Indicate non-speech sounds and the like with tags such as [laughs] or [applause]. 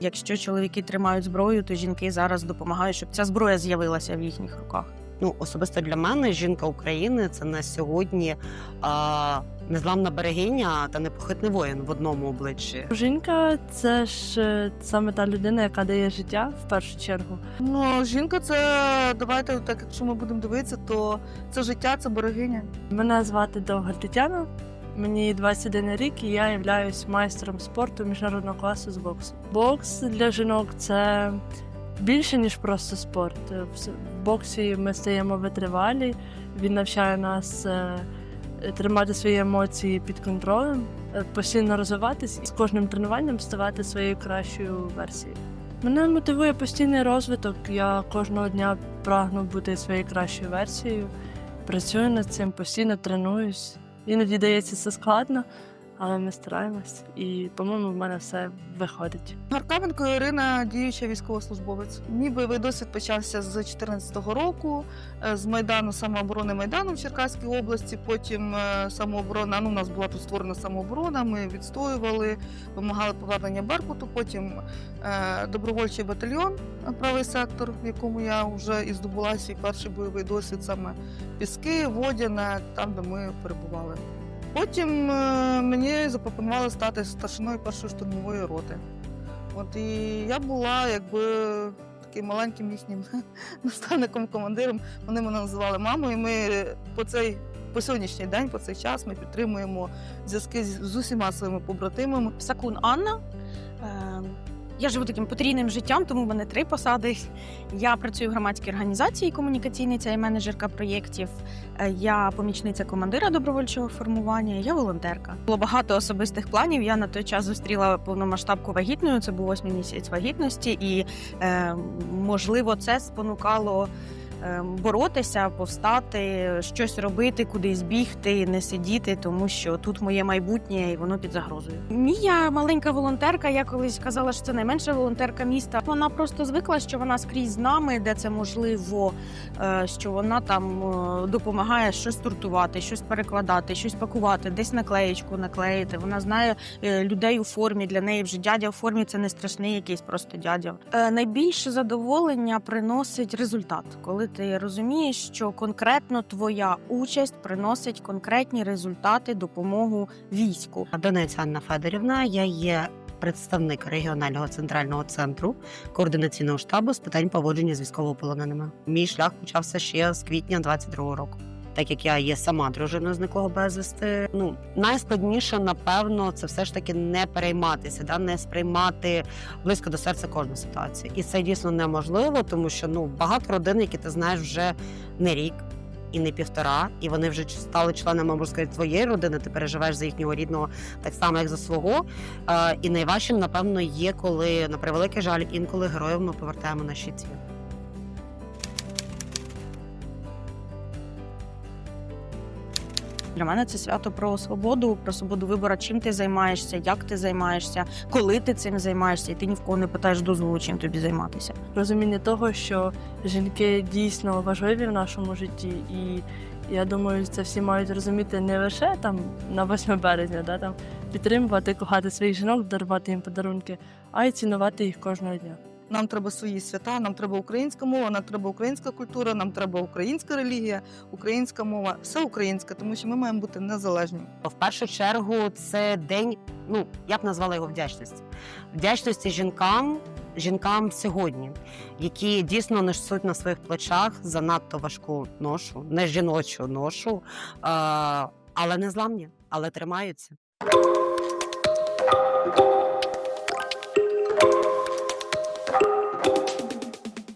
Якщо чоловіки тримають зброю, то жінки зараз допомагають, щоб ця зброя з'явилася в їхніх руках. Ну, особисто для мене жінка України це на сьогодні а, незламна берегиня та непохитний воїн в одному обличчі. Жінка це ж е, саме та людина, яка дає життя в першу чергу. Ну, жінка це давайте так, якщо ми будемо дивитися, то це життя, це берегиня. Мене звати Довга Тетяна. Мені 21 рік, і я являюсь майстром спорту міжнародного класу з боксу. Бокс для жінок це більше ніж просто спорт. В боксі ми стаємо витривалі. Він навчає нас е, тримати свої емоції під контролем, е, постійно розвиватись і з кожним тренуванням ставати своєю кращою версією. Мене мотивує постійний розвиток. Я кожного дня прагну бути своєю кращою версією. Працюю над цим, постійно тренуюсь. Іноді дається це складно, але ми стараємось. І, по-моєму, в мене все виходить. Гаркавенко Ірина, діюча військовослужбовець. Мій бойовий досвід почався з 2014 року, е, з майдану самооборони майдану в Черкаській області. Потім е, самооборона. Ну, у нас була тут створена самооборона. Ми відстоювали, вимагали повернення Беркуту. Потім е, добровольчий батальйон, правий сектор, в якому я вже і здобула свій перший бойовий досвід, саме Піски, Водяне, там, де ми перебували. Потім е, мені запропонували стати старшиною першої штурмової роти. От і я була якби таким маленьким їхнім [laughs] наставником, командиром. Вони мене називали мамою. Ми по цей по сьогоднішній день, по цей час, ми підтримуємо зв'язки з, усіма своїми побратимами. Сакун Анна. Я живу таким потрійним життям, тому в мене три посади. Я працюю в громадській організації комунікаційниця і менеджерка проєктів. Е, Я помічниця командира добровольчого формування. Я волонтерка. Було багато особистих планів. Я на той час зустріла повномасштабку вагітною. Це був восьмий місяць вагітності, і е, можливо, це спонукало. Е, Боротися, повстати, щось робити, кудись бігти, не сидіти, тому що тут моє майбутнє і воно під загрозою. Мія маленька волонтерка. Я колись казала, що це найменша волонтерка міста. Вона просто звикла, що вона скрізь з нами, де це можливо, е, що вона там е, допомагає щось сортувати, щось перекладати, щось пакувати, десь наклеєчку наклеїти. Вона знає е, людей у формі. Для неї вже дядя у формі це не страшний якийсь просто дядя. Найбільше задоволення приносить результат, коли ти розумієш, що конкретно твоя участь приносить конкретні результати, допомогу війську. Донець Анна Федорівна, я є представник регіонального центрального центру координаційного штабу з питань поводження з військовополоненими. Мій шлях почався ще з квітня 22-го року. Так як я є сама дружиною зниклого безвісти, ну найскладніше, напевно, це все ж таки не перейматися, да не сприймати близько до серця кожну ситуацію. І це дійсно неможливо, тому що ну багато родин, які ти знаєш вже не рік, і не півтора, і вони вже стали членами можна сказати, твоєї родини. Ти переживаєш за їхнього рідного так само, як за свого. Е, і найважчим, напевно, є, коли на превеликий жаль, інколи героїв ми повертаємо на щиті. Для мене це свято про свободу, про свободу вибору, чим ти займаєшся, як ти займаєшся, коли ти цим займаєшся, і ти ні в кого не питаєш дозволу, чим тобі займатися. Розуміння того, що жінки дійсно важливі в нашому житті, і я думаю, це всі мають розуміти не лише там на 8 березня, да, там підтримувати, кохати своїх жінок, дарувати їм подарунки, а й цінувати їх кожного дня. Нам треба свої свята, нам треба українська мова, нам треба українська культура, нам треба українська релігія, українська мова, все українське, тому що ми маємо бути незалежні. В першу чергу це день, ну я б назвала його вдячності. Вдячності жінкам, жінкам сьогодні, які дійсно несуть на своїх плечах занадто важку ношу, не жіночу ношу, але не зламні, але тримаються.